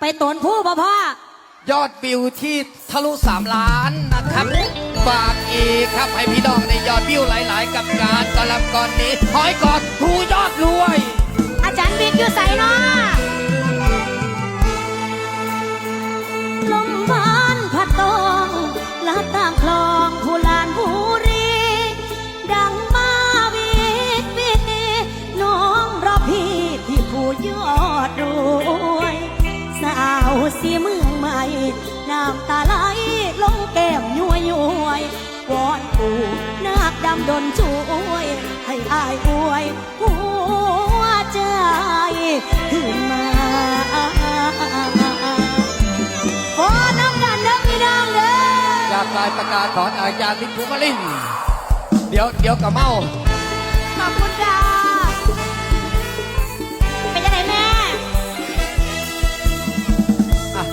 ไปตนผู้บ่พ่อยอดวิวที่ทะลุสามล้านนะครับ ฝากอีกครับให้พี่น้องในยอดวิวหลาย ๆ กับการกำลับก่อนนี้หอยกอดครูยอดรวย อาจารย์บิ๊กอยู่ใส่เนาะ สีเมืองใหม่ น้ำตาไหลลงแก้มยัวยวยวอนปู่นาคดำดนช่วย ให้อายอวยหัวใจขึ้นมาขอน้ำกันนักพี่น้งเด้อจากลายประกาศถอนอาจารย์ลิภูมิลินเดี๋ยวเดี๋ยวกับเมาขอบคุณค่ะ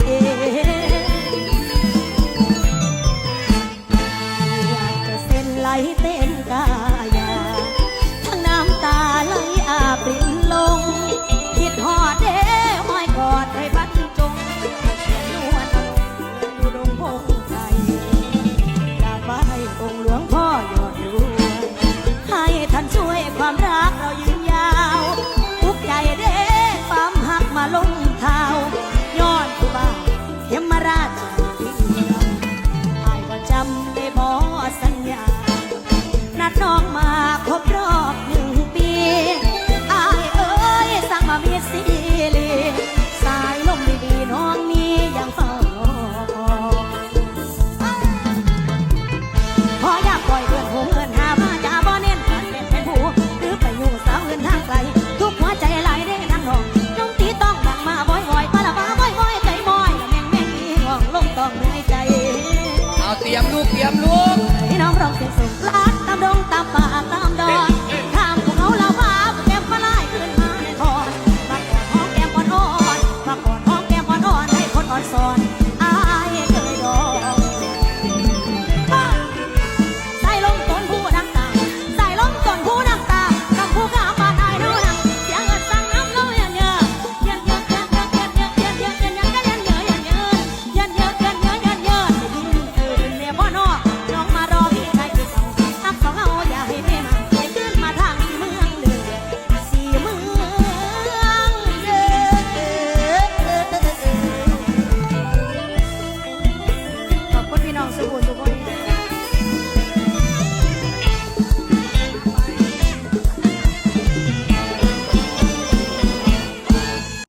off it. not know.